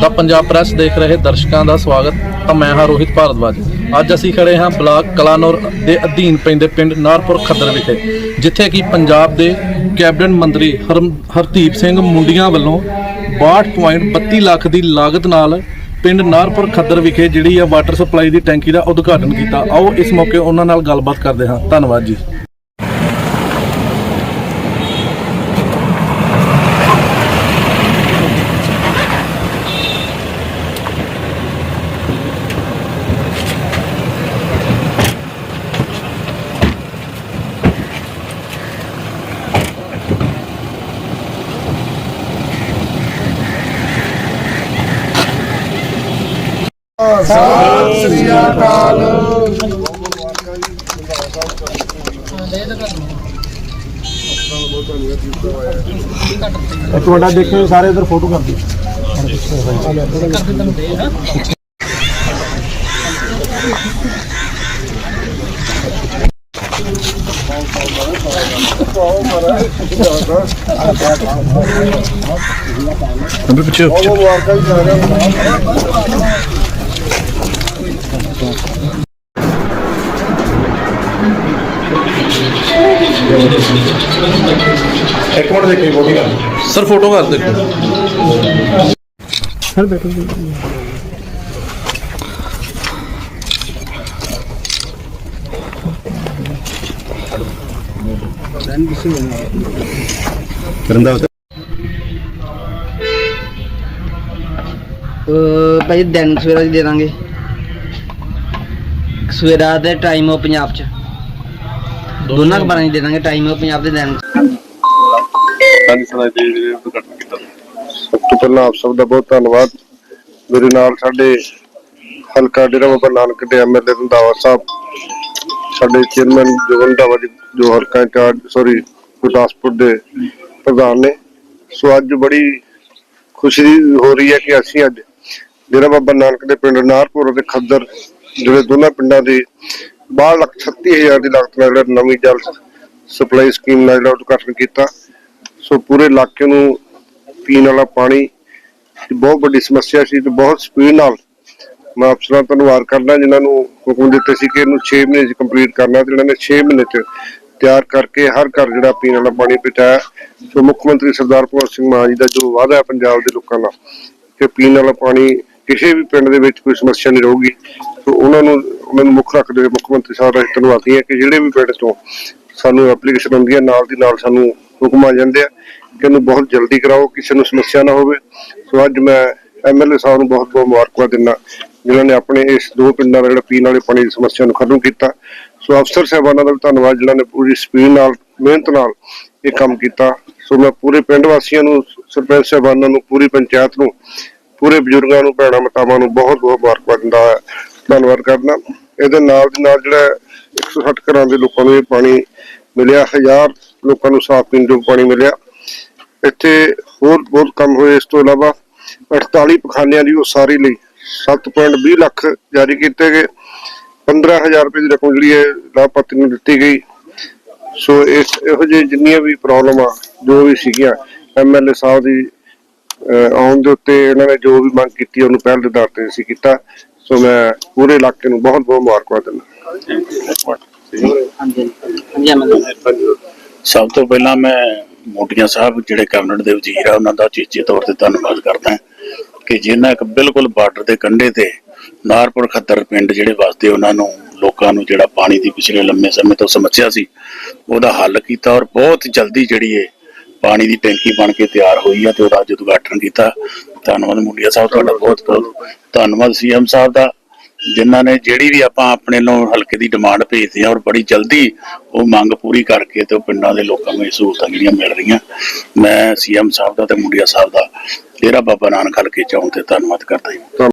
ਦਾ Punjab press ਦੇਖ ਰਹੇ ਦਰਸ਼ਕਾਂ ਦਾ ਸਵਾਗਤ, ਤਾਂ ਮੈਂ ਹਾਂ ਰੋਹਿਤ ਭਾਰਦਵਾਜ। ਅੱਜ ਅਸੀਂ ਖੜੇ ਹਾਂ ਬਲਾਕ ਕਲਾਨੌਰ ਦੇ ਅਧੀਨ ਪੈਂਦੇ ਪਿੰਡ ਨਾਰਪੁਰ ਖੱਦਰ ਵਿਖੇ, ਜਿੱਥੇ ਕਿ ਪੰਜਾਬ ਦੇ ਕੈਬਨਿਟ ਮੰਤਰੀ ਹਰਮ- ਹਰਦੀਪ ਸਿੰਘ ਮੁੰਡੀਆਂ ਵੱਲੋਂ 62.32 ਲੱਖ ਦੀ ਲਾਗਤ ਨਾਲ ਪਿੰਡ ਨਾਰਪੁਰ ਖੱਦਰ ਵਿਖੇ ਜਿਹੜੀ ਆ ਵਾਟਰ ਸਪਲਾਈ ਦੀ ਟੈਂਕੀ ਦਾ ਉਦਘਾਟਨ ਕੀਤਾ। ਆਓ ਇਸ ਮੌਕੇ ਉਹਨਾਂ ਨਾਲ ਗੱਲਬਾਤ ਕਰਦੇ ਹਾਂ। ਧੰਨਵਾਦ ਜੀ। ਇੱਕ ਮਿੰਟ ਦੇਖਿਓ ਸਾਰੇ ਇਧਰ ਫੋਟੋ ਕਰਦੇ ਪਿੱਛੇ ਇੱਕ ਮਿੰਟ ਕਰਦੇ ਸਰ ਫੋਟੋ ਕਰ ਦੇਖੋ ਸਰ ਬੈਠੋ ਕਰੰਦਾ ਅਹ ਭਾਈ ਦਿਨ ਸਵੇਰਾ ਦੀ ਦੇ ਦਾਂਗੇ। ਸਵੇਰਾ ਦੇ ਟਾਈਮ ਉਹ ਪੰਜਾਬ ਚ। ਦੋਨਾਂ ਅਖਬਾਰਾਂ ਦੀ ਦੇ ਦਾਂਗੇ ਟਾਈਮ ਉਹ ਪੰਜਾਬ ਦੇ ਦਿਨ ਸਭ ਤੋਂ ਪਹਿਲਾਂ ਆਪ ਸਭ ਦਾ ਬਹੁਤ ਧੰਨਵਾਦ। ਮੇਰੇ ਨਾਲ ਸਾਡੇ ਹਲਕਾ ਡੇਰਾ ਬਾਬਾ ਨਾਨਕ ਦੇ ਐਮਐਲਏ ਰੰਧਾਵਾ ਸਾਹਿਬ ਸਾਡੇ ਚੇਅਰਮੈਨ ਜੋਗਨ ਰੰਧਾਵਾ ਜੀ ਜੋ ਹਲਕਾ ਇੰਚਾਰਜ ਸੌਰੀ ਗੁਰਦਾਸਪੁਰ ਦੇ ਪ੍ਰਧਾਨ ਨੇ। ਸੋ ਅੱਜ ਬੜੀ ਖੁਸ਼ੀ ਹੋ ਰਹੀ ਹੈ ਕਿ ਅਸੀਂ ਅੱਜ ਡੇਰਾ ਬਾਬਾ ਨਾਨਕ ਦੇ ਪਿੰਡ ਨਾਰਪੁਰ ਅਤੇ ਖੱਦਰ ਜਿਹੜੇ ਦੋਨਾਂ ਪਿੰਡਾਂ ਦੇ 62 ਲੱਖ 36 ਹਜ਼ਾਰ ਦੀ ਲਾਗਤ ਨਾਲ ਜਿਹੜਾ ਨਵੀਂ ਜਲ ਸਪਲਾਈ ਸਕੀਮ ਨਾਲ ਜਿਹੜਾ ਉਦਘਾਟਨ ਕੀਤਾ। ਸੋ ਪੂਰੇ ਇਲਾਕੇ ਨੂੰ ਪੀਣ ਵਾਲਾ ਪਾਣੀ ਬਹੁਤ ਵੱਡੀ ਸਮੱਸਿਆ ਸੀ ਤੇ ਬਹੁਤ ਸਪੀਡ ਨਾਲ ਮੈਂ ਅਫਸਰਾਂ ਦਾ ਧੰਨਵਾਦ ਕਰਦਾ ਜਿਨ੍ਹਾਂ ਨੂੰ ਹੁਕਮ ਦਿੱਤੇ ਸੀ ਕਿ ਇਹਨੂੰ 6 ਮਹੀਨੇ 'ਚ ਕੰਪਲੀਟ ਕਰਨਾ ਤੇ ਇਹਨਾਂ ਨੇ 6 ਮਹੀਨੇ 'ਚ ਤਿਆਰ ਕਰਕੇ ਹਰ ਘਰ ਜਿਹੜਾ ਪੀਣ ਵਾਲਾ ਪਾਣੀ ਪਹੁੰਚਾਇਆ। ਸੋ ਮੁੱਖ ਮੰਤਰੀ ਸਰਦਾਰ ਭਗਵੰਤ ਸਿੰਘ ਮਾਨ ਜੀ ਦਾ ਜੋ ਵਾਅਦਾ ਹੈ ਪੰਜਾਬ ਦੇ ਲੋਕਾਂ ਦਾ ਕਿ ਪੀਣ ਵਾਲਾ ਪਾਣੀ ਕਿਸੇ ਵੀ ਪਿੰਡ ਦੇ ਵਿੱਚ ਕੋਈ ਸਮੱਸਿਆ ਨਹੀਂ ਰਹੂਗੀ। ਸੋ ਉਹਨਾਂ ਨੂੰ ਮੈਨੂੰ ਮੁੱਖ ਰੱਖਦੇ ਹੋਏ ਮੁੱਖ ਮੰਤਰੀ ਸਾਹਿਬ ਦਾ ਧੰਨਵਾਦੀ ਹੈ ਕਿ ਜਿਹੜੇ ਵੀ ਪਿੰਡ ਤੋਂ ਸਾਨੂੰ ਐਪਲੀਕੇਸ਼ਨ ਆਉਂਦੀ ਹੈ, ਨਾਲ ਦੀ ਨਾਲ ਸਾਨੂੰ ਹੁਕਮ ਆ ਜਾਂਦੇ ਆ ਕਿ ਇਹਨੂੰ ਬਹੁਤ ਜਲਦੀ ਕਰਾਓ, ਕਿਸੇ ਨੂੰ ਸਮੱਸਿਆ ਨਾ ਹੋਵੇ। ਸੋ ਅੱਜ ਮੈਂ ਐਮਐਲਏ ਸਾਹਿਬ ਨੂੰ ਬਹੁਤ ਬਹੁਤ ਮੁਬਾਰਕਬਾਦ ਦਿੰਦਾ, ਜਿਨ੍ਹਾਂ ਨੇ ਆਪਣੇ ਇਸ ਦੋ ਪਿੰਡਾਂ ਦਾ ਜਿਹੜਾ ਪੀਣ ਵਾਲੇ ਪਾਣੀ ਦੀ ਸਮੱਸਿਆ ਨੂੰ ਖਤਮ ਕੀਤਾ। ਸੋ ਅਫਸਰ ਸਾਹਿਬਾਨਾਂ ਦਾ ਵੀ ਧੰਨਵਾਦ, ਜਿਨ੍ਹਾਂ ਨੇ ਪੂਰੀ ਸਪੀਡ ਨਾਲ, ਮਿਹਨਤ ਨਾਲ ਇਹ ਕੰਮ ਕੀਤਾ। ਸੋ ਮੈਂ ਪੂਰੇ ਪਿੰਡ ਵਾਸੀਆਂ ਨੂੰ, ਸਰਪੰਚ ਸਾਹਿਬਾਨਾਂ ਨੂੰ, ਪੂਰੀ ਪੰਚਾਇਤ ਨੂੰ, ਪੂਰੇ ਬਜ਼ੁਰਗਾਂ ਨੂੰ ਭੈਣਾਂ ਮਾਤਾਵਾਂ ਨੂੰ ਬਹੁਤ ਬਹੁਤ ਮੁਬਾਰਕਬਾਦ ਦਿੰਦਾ ਹਾਂ। ਧੰਨਵਾਦ ਕਰਨਾ ਇਹਦੇ ਨਾਲ ਦੀ ਨਾਲ ਜਿਹੜਾ 160 ਘਰਾਂ ਦੇ ਲੋਕਾਂ ਨੂੰ ਇਹ ਪਾਣੀ ਮਿਲਿਆ, ਹਜ਼ਾਰ ਲੋਕਾਂ ਨੂੰ ਸਾਫ਼ ਪੀਣ ਯੋਗ ਪਾਣੀ ਮਿਲਿਆ। ਇੱਥੇ ਹੋਰ ਬਹੁਤ ਕੰਮ ਹੋਏ। ਇਸ ਤੋਂ ਇਲਾਵਾ 48 ਪਖਾਨਿਆਂ ਦੀ ਉਸਾਰੀ ਲਈ 7.20 ਲੱਖ ਜਾਰੀ ਕੀਤੇ ਗਏ। 15000 ਰੁਪਏ ਦੀ ਰਕਮ ਜਿਹੜੀ ਹੈ ਲਾਭਪਾਤਰੀ ਨੂੰ ਦਿੱਤੀ ਗਈ। ਸੋ ਇਸ ਇਹੋ ਜਿਹੇ ਜਿੰਨੀਆਂ ਵੀ ਪ੍ਰੋਬਲਮਾਂ, ਜੋ ਵੀ ਸੀਗੀਆਂ ਐਮਐਲਏ ਸਾਹਿਬ ਦੀ ਆਉਣ ਦੇ ਉੱਤੇ ਇਹਨਾਂ ਨੇ ਜੋ ਵੀ ਮੰਗ ਕੀਤੀ, ਉਹਨੂੰ ਪਹਿਲ ਦੇ ਆਧਾਰ ਤੇ ਅਸੀਂ ਕੀਤਾ। ਸੋ ਮੈਂ ਪੂਰੇ ਇਲਾਕੇ ਨੂੰ ਬਹੁਤ ਬਹੁਤ ਮੁਬਾਰਕਬਾਦ ਦਿੰਦਾ। ਸਭ ਤੋਂ ਪਹਿਲਾਂ ਮੈਂ ਮੋਟੀਆਂ ਸਾਹਿਬ ਜਿਹੜੇ ਕੈਬਨਿਟ ਦੇ ਵਜ਼ੀਰ ਆ ਉਹਨਾਂ ਦਾ ਚੀਚੇ ਤੌਰ ਤੇ ਧੰਨਵਾਦ ਕਰਦਾ ਕਿ ਜਿਨ੍ਹਾਂ ਇੱਕ ਬਿਲਕੁਲ ਬਾਰਡਰ ਦੇ ਕੰਢੇ ਤੇ ਨਾਰਪੁਰ ਖੱਦਰ ਪਿੰਡ ਜਿਹੜੇ ਵਸਦੇ ਉਹਨਾਂ ਨੂੰ ਲੋਕਾਂ ਨੂੰ ਜਿਹੜਾ ਪਾਣੀ ਦੀ ਪਿਛਲੇ ਲੰਮੇ ਸਮੇਂ ਤੋਂ ਸਮੱਸਿਆ ਸੀ ਉਹਦਾ ਹੱਲ ਕੀਤਾ ਔਰ ਬਹੁਤ ਜਲਦੀ ਜਿਹੜੀ ਇਹ ਪਾਣੀ ਦੀ ਟੈਂਕੀ ਬਣ ਕੇ ਤਿਆਰ ਹੋਈ ਹੈ ਤੇ ਉਹਦਾ ਅੱਜ ਉਦਘਾਟਨ ਕੀਤਾ। ਧੰਨਵਾਦ ਮੁੰਡਿਆ ਸਾਹਿਬ, ਤੁਹਾਡਾ ਬਹੁਤ ਬਹੁਤ ਧੰਨਵਾਦ ਸੀਐਮ ਸਾਹਿਬ ਦਾ, ਜਿਨ੍ਹਾਂ ਨੇ ਜਿਹੜੀ ਵੀ ਆਪਾਂ ਆਪਣੇ ਨੂੰ ਹਲਕੇ ਦੀ ਡਿਮਾਂਡ ਭੇਜਦੇ ਆ ਔਰ ਬੜੀ ਜਲਦੀ ਉਹ ਮੰਗ ਪੂਰੀ ਕਰਕੇ ਤੇ ਉਹ ਪਿੰਡਾਂ ਦੇ ਲੋਕਾਂ ਨੂੰ ਇਹ ਸਹੂਲਤਾਂ ਜਿਹੜੀਆਂ ਮਿਲ ਰਹੀਆਂ। ਮੈਂ ਸੀਐਮ ਸਾਹਿਬ ਦਾ ਤੇ ਮੁੰਡਿਆ ਸਾਹਿਬ ਦਾ, ਡੇਰਾ ਬਾਬਾ ਨਾਨਕ ਹਲਕੇ ਚਾਉਂ ਤੇ ਧੰਨਵਾਦ ਕਰਦਾ ਹਾਂ